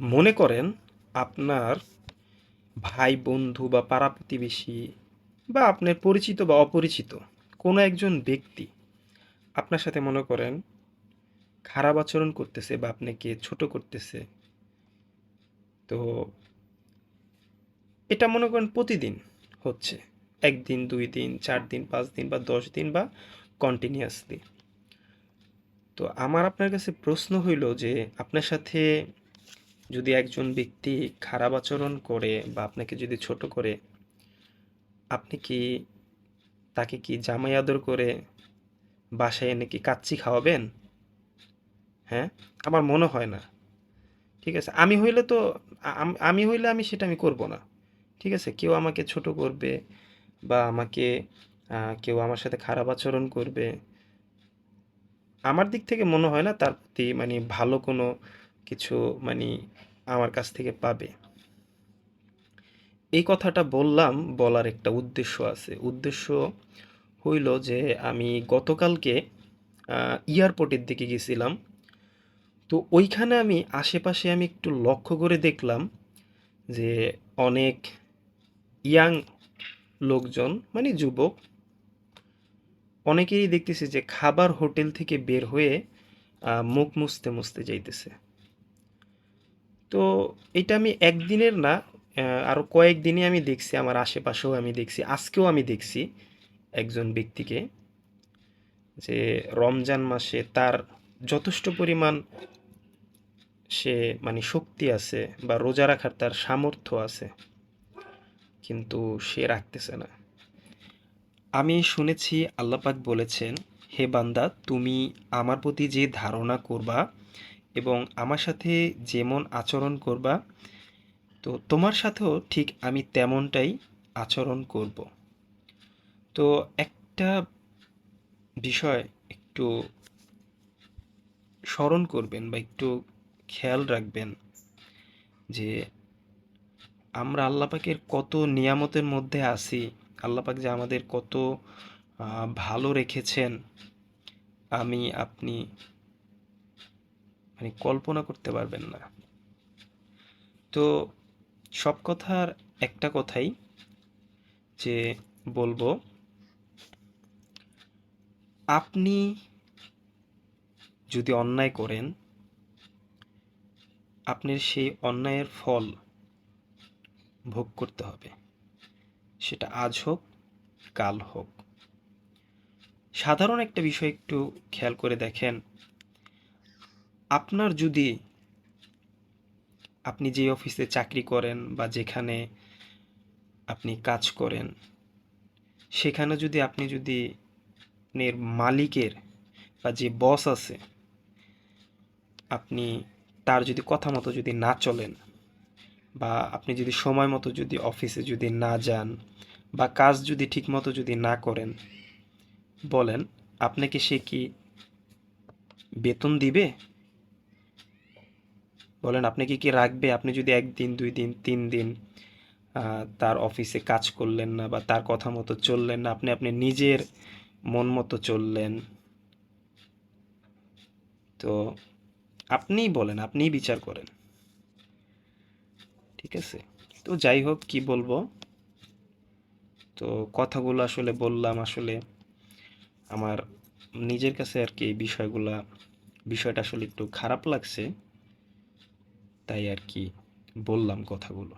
মনে করেন আপনার ভাই বন্ধু বা পাড়া প্রতিবেশী বা আপনার পরিচিত বা অপরিচিত কোনো একজন ব্যক্তি আপনার সাথে মনে করেন খারাপ আচরণ করতেছে বা আপনাকে ছোট করতেছে, তো এটা মনে করেন প্রতিদিন হচ্ছে। একদিন, দুই দিন, চার দিন, পাঁচ দিন বা দশ দিন বা কন্টিনিউয়াসলি তো আমার আপনার কাছে প্রশ্ন হইল যে আপনার সাথে যদি একজন ব্যক্তি খারাপ আচরণ করে বা আপনাকে যদি ছোট করে, আপনি কি তাকে কি জামাই আদর করে বাসায় এনে কি কাচ্চি খাওয়াবেন? হ্যাঁ? আমার মনে হয় না। ঠিক আছে? আমি হইলে তো, আমি হইলে আমি সেটা আমি করব না। ঠিক আছে? কেউ আমাকে ছোট করবে বা আমাকে কেউ আমার সাথে খারাপ আচরণ করবে। আমার দিক থেকে মনে হয় না তার প্রতি মানে ভালো কোনো কিছু মানে আমার কাছ থেকে পাবে। এই কথাটা বললাম বলার একটা উদ্দেশ্য আছে। উদ্দেশ্য হইল যে আমি গতকালকে এয়ারপোর্টের দিকে গেছিলাম। তো ওইখানে আমি, আশেপাশে আমি একটু লক্ষ্য করে দেখলাম যে অনেক ইয়াং লোকজন মানে যুবক, অনেকেই দেখতেছি যে খাবার হোটেল থেকে বের হয়ে মুখ মুছতে মুছতে যাইতেছে। তো এটা আমি একদিনের না আরও আরও কয়েকদিনই আমি দেখছি, আমার আশেপাশেও আমি দেখছি, আজকেও আমি দেখছি একজন ব্যক্তিকে যে রমজান মাসে তার যথেষ্ট পরিমাণ সে মানে শক্তি আছে বা রোজা রাখার তার সামর্থ্য আছে, কিন্তু সে রাখতেছে না। আমি শুনেছি আল্লাপাক বলেছেন, হে বান্দা, তুমি আমার প্রতি যে ধারণা করবা এবং আমার সাথে যেমন আচরণ করবা, তো তোমার সাথেও ঠিক আমি তেমনটাই আচরণ করব। তো একটা বিষয় একটু স্মরণ করবেন বা একটু খেয়াল রাখবেন যে আমরা আল্লাপাকের কত নিয়ামতের মধ্যে আছি, আল্লাপাক যে আমাদের কত ভালো রেখেছেন, আমি, আপনি মানে কল্পনা করতে পারবেন না। তো সব কথার একটা কথাই যে বলব, আপনি যদি অন্যায় করেন, আপনার সেই অন্যায়ের ফল ভোগ করতে হবে। সেটা আজ হোক, কাল হোক। সাধারণ একটা বিষয় একটু খেয়াল করে দেখেন আপনার যদি আপনি যে অফিসে চাকরি করেন বা যেখানে আপনি কাজ করেন, সেখানে যদি আপনি যদি আপনার মালিকের বা যে বস আছে, আপনি তার যদি কথা মতো যদি না চলেন বা আপনি যদি সময় মতো যদি অফিসে যদি না যান বা কাজ যদি ঠিক মতো যদি না করেন, বলেন, আপনাকে সে কি বেতন দিবে? বলেন, আপনি কি কি রাখবে? আপনি যদি একদিন, দুই দিন, তিন দিন তার অফিসে কাজ করলেন না বা তার কথা মতো চললেন না, আপনি আপনি নিজের মন মতো চললেন। তো আপনিই বলেন, আপনিই বিচার করেন। ঠিক আছে? তো যাই হোক, কি বলব? তো কথাগুলো আসলে বললাম, আসলে আমার নিজের কাছে আর কি এই বিষয়গুলা, বিষয়টা আসলে একটু খারাপ লাগছে। তাই আর কি বললাম কথাগুলো।